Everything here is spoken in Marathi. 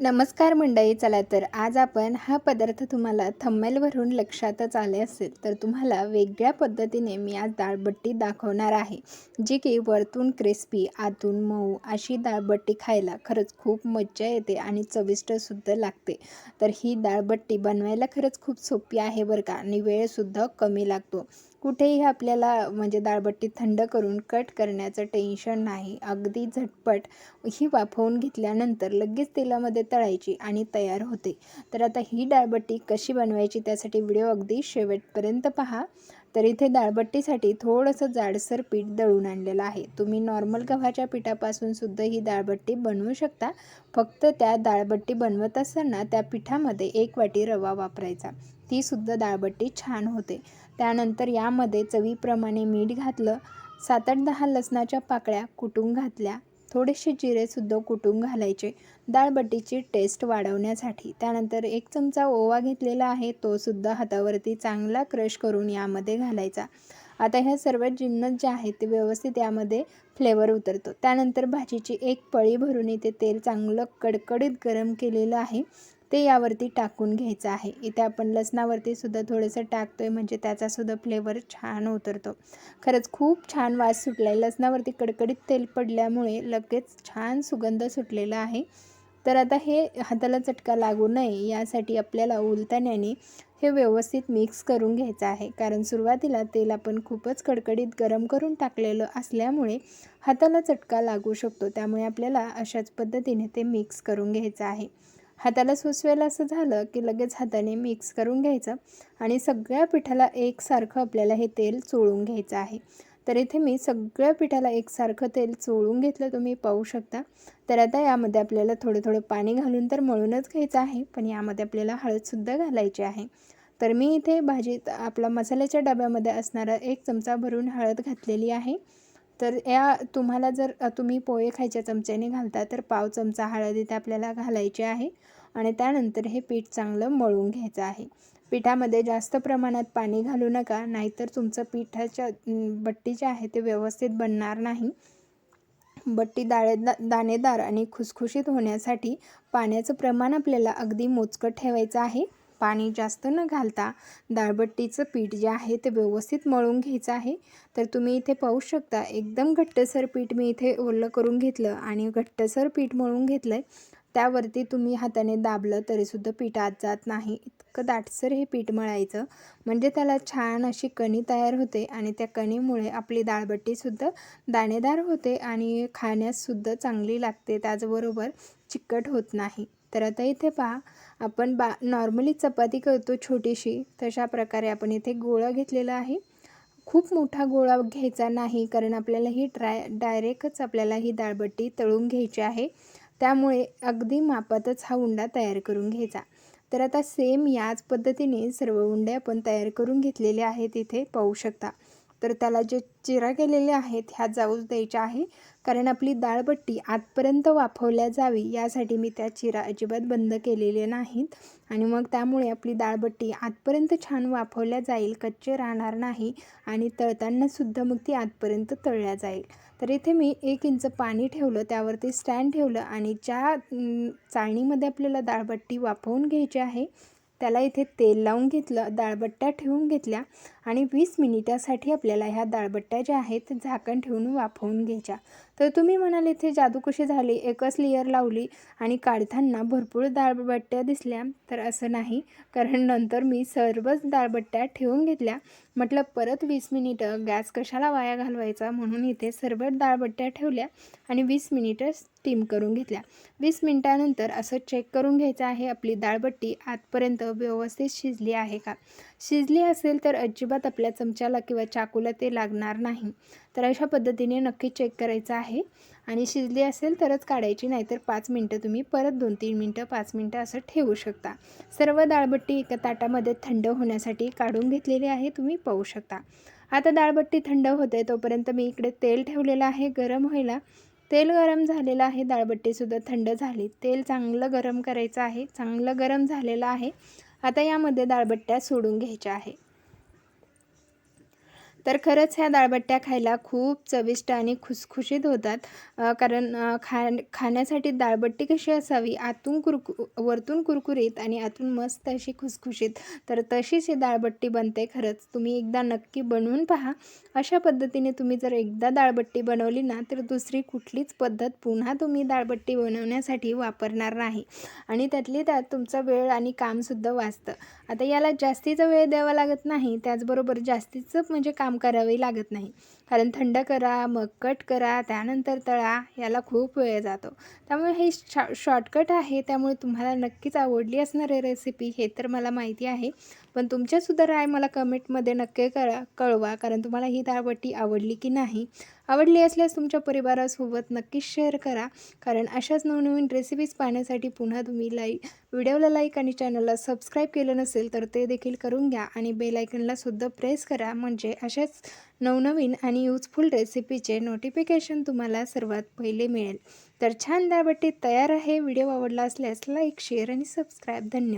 नमस्कार मंडळी चला तर आज आपण हा पदार्थ तुम्हाला थंबेलवरून लक्षातच आले असेल तर तुम्हाला वेगळ्या पद्धतीने मी आज दाळबट्टी दाखवणार आहे जी की वरतून क्रिस्पी आतून मऊ अशी दाळबट्टी खायला खरंच खूप मज्जा येते आणि चविष्टसुद्धा लागते. तर ही दाळबट्टी बनवायला खरंच खूप सोपी आहे बरं का आणि वेळसुद्धा कमी लागतो. कुठेही आपल्याला म्हणजे दाळबट्टी थंड करून कट करण्याचं टेन्शन नाही. अगदी झटपट ही वाफवून घेतल्यानंतर लगेच तेलामध्ये तळायची आणि तयार होते. तर आता ही डाळबट्टी कशी बनवायची त्यासाठी व्हिडिओ अगदी शेवटपर्यंत पहा. तर इथे दाळबट्टीसाठी थोडंसं जाडसर पीठ दळून आणलेलं आहे. तुम्ही नॉर्मल गव्हाच्या पिठापासून सुद्धा ही दाळबट्टी बनवू शकता. फक्त त्या दाळबट्टी बनवत असताना त्या पिठामध्ये एक वाटी रवा वापरायचा. ती सुद्धा छान होते. त्यानंतर यामध्ये चवीप्रमाणे मीठ घातलं. सात आठ दहा लसणाच्या पाकळ्या कुटून घातल्या. थोडेसे जिरेसुद्धा कुटून घालायचे. डाळबट्टीची टेस्ट वाढवण्यासाठी. त्यानंतर एक चमचा ओवा घेतलेला आहे तोसुद्धा हातावरती चांगला क्रश करून यामध्ये घालायचा. आता ह्या सर्व जिन्नस जे आहेत ते व्यवस्थित यामध्ये फ्लेवर उतरतो. त्यानंतर भाजीची एक पळी भरून इथे तेल चांगलं कडकडीत गरम केलेलं आहे. ते यावरती टाकून घ्यायचं आहे. इथे आपण लसणावरती सुद्धा थोडंसं टाकतो आहे म्हणजे त्याचासुद्धा फ्लेवर छान उतरतो. खरंच खूप छान वास सुटला आहे लसणावरती कडकडीत तेल पडल्यामुळे लगेच छान सुगंध सुटलेला आहे. तर आता हे हाताला चटका लागू नये यासाठी आपल्याला उलताण्याने हे व्यवस्थित मिक्स करून घ्यायचं आहे. कारण सुरुवातीला तेल आपण खूपच कडकडीत गरम करून टाकलेलं असल्यामुळे हाताला चटका लागू शकतो. त्यामुळे आपल्याला अशाच पद्धतीने ते मिक्स करून घ्यायचं आहे. हाताला सुचवेल असं झालं की लगेच हाताने मिक्स करून घ्यायचं आणि सगळ्या पिठाला एकसारखं आपल्याला हे तेल चोळून घ्यायचं आहे. तर इथे मी सगळ्या पिठाला एकसारखं तेल चोळून घेतलं तुम्ही पाहू शकता. तर आता यामध्ये आपल्याला थोडं थोडं पाणी घालून तर मळूनच घ्यायचं आहे पण यामध्ये आपल्याला हळदसुद्धा घालायची आहे. तर मी इथे भाजीत आपला मसाल्याच्या डब्यामध्ये असणारा एक चमचा भरून हळद घातलेली आहे. तर या तुम्हाला जर तुम्ही पोहे खायच्या चमच्याने घालता तर पाव चमचा हळद इथे आपल्याला घालायची आहे आणि त्यानंतर हे पीठ चांगलं मळून घ्यायचं आहे. पिठामध्ये जास्त प्रमाणात पाणी घालू नका नाहीतर तुमचं पिठाच्या बट्टी जे आहे ते व्यवस्थित बनणार नाही. बट्टी दाळे दाणेदार आणि खुसखुशीत होण्यासाठी पाण्याचं प्रमाण आपल्याला अगदी मोजकं ठेवायचं आहे. पाणी जास्त न घालता दाळबट्टीचं पीठ जे आहे ते व्यवस्थित मळून घ्यायचं आहे. तर तुम्ही इथे पाहू शकता एकदम घट्टसर पीठ मी इथे ओलं करून घेतलं आणि घट्टसर पीठ मळून घेतलं आहे त्यावरती तुम्ही हाताने दाबलं तरीसुद्धा पीठ आत जात नाही. इतकं दाटसर हे पीठ मळायचं. म्हणजे त्याला छान अशी कणी तयार होते आणि त्या कणीमुळे आपली दाळबट्टीसुद्धा दाणेदार होते आणि खाण्याससुद्धा चांगली लागते. त्याचबरोबर चिकट होत नाही. तर आता इथे पहा आपण बा नॉर्मली चपाती करतो छोटीशी तशा प्रकारे आपण इथे गोळा घेतलेला आहे. खूप मोठा गोळा घ्यायचा नाही कारण आपल्याला ही ड्राय डायरेक्टच आपल्याला ही दाळबट्टी तळून घ्यायची आहे. त्यामुळे अगदी मापातच हा उंडा तयार करून घ्यायचा. तर आता सेम याच पद्धतीने सर्व उंडे आपण तयार करून घेतलेले आहेत इथे पाहू शकता. तर त्याला जे चिरा केलेले आहेत ह्या जाऊच द्यायच्या आहे. कारण आपली डाळबट्टी आतपर्यंत वाफवल्या जावी यासाठी मी त्या चिरा अजिबात बंद केलेले नाहीत. आणि मग त्यामुळे आपली डाळबट्टी आतपर्यंत छान वाफवल्या जाईल कच्चे राहणार नाही आणि तळतानासुद्धा मग ती आतपर्यंत तळल्या जाईल. तर इथे मी एक इंच पाणी ठेवलं त्यावरती स्टँड ठेवलं आणि ज्या चाळणीमध्ये आपल्याला डाळबट्टी वाफवून घ्यायची आहे त्याला इथे तेल लावून घेतलं डाळबट्ट्या ठेवून घेतल्या आणि वीस मिनिटासाठी आपल्याला ह्या दाळबट्ट्या ज्या आहेत झाकण ठेवून वाफवून घ्यायच्या. तर तुम्ही म्हणाल इथे जादू कशी झाली एकच लेअर लावली आणि काढताना भरपूर डाळबट्ट्या दिसल्या तर असं नाही. कारण नंतर मी सर्वच दाळबट्ट्या ठेवून घेतल्या. म्हटलं परत वीस मिनिटं गॅस कशाला वाया घालवायचा म्हणून इथे सर्व दाळबट्ट्या ठेवल्या आणि वीस मिनिटं स्टीम करून घेतल्या. वीस मिनिटानंतर असं चेक करून घ्यायचं आहे आपली दाळबट्टी आतपर्यंत व्यवस्थित शिजली आहे का? शिजली असेल तर अजिबात आपल्या चमच्याला किंवा चाकूला ते लागणार नाही. तर अशा पद्धतीने नक्की चेक करायचं आहे. आणि शिजली असेल तरच काढायची नाहीतर पाच मिनटं तुम्ही परत दोन तीन मिनटं पाच मिनटं असं ठेवू शकता. सर्व डाळबट्टी एका ताटामध्ये थंड होण्यासाठी काढून घेतलेली आहे तुम्ही पाहू शकता. आता डाळबट्टी थंड होते तोपर्यंत मी इकडे तेल ठेवलेलं आहे गरम व्हायला. तेल गरम झालेलं आहे डाळबट्टीसुद्धा थंड झाली. तेल चांगलं गरम करायचं आहे चांगलं गरम झालेलं आहे. आता यामध्ये डाळबट्ट्या सोडून घ्यायच्या आहे तर खरंच ह्या दाळबट्ट्या खायला खूप चविष्ट आणि खुसखुशीत होतात. कारण खा खाण्यासाठी दाळबट्टी कशी असावी? आतून कुरकु वरतून कुरकुरीत आणि आतून मस्त अशी खुसखुशीत. तर तशीच ही दाळबट्टी बनते खरंच. तुम्ही एकदा नक्की बनवून पहा. अशा पद्धतीने तुम्ही जर एकदा दाळबट्टी बनवली ना तर दुसरी कुठलीच पद्धत पुन्हा तुम्ही दाळबट्टी बनवण्यासाठी वापरणार नाही. आणि त्यातली त्यात तुमचा वेळ आणि कामसुद्धा वाचतं. आता याला जास्तीचा वेळ द्यावा लागत नाही. त्याचबरोबर जास्तीचं म्हणजे काम करावे लागत नाही. कारण थंड करा मग कट करा त्यानंतर तळा याला खूप वेळ जातो. त्यामुळे हे शॉ शॉर्टकट आहे त्यामुळे तुम्हाला नक्कीच आवडली असणार आहे रेसिपी हे तर मला माहिती आहे. पण तुमच्यासुद्धा राय मला कमेंटमध्ये नक्की करा कळवा कारण तुम्हाला ही दाळबट्टी आवडली की नाही. आवडली असल्यास तुमच्या परिवारासोबत नक्कीच शेअर करा कारण अशाच नवनवीन रेसिपीज पाहण्यासाठी पुन्हा तुम्ही लाईक व्हिडिओला लाईक आणि चॅनलला सबस्क्राईब केलं नसेल तर ते देखील करून घ्या आणि बेलायकनलासुद्धा सुद्धा प्रेस करा. म्हणजे अशाच नवनवीन आणि यूजफुल रेसिपीचे नोटिफिकेशन तुम्हाला सर्वात पहिले मिळेल. तर छान दाळबट्टी तयार आहे. व्हिडिओ आवडला असल्यास लाईक शेअर आणि सबस्क्राईब धन्यवाद.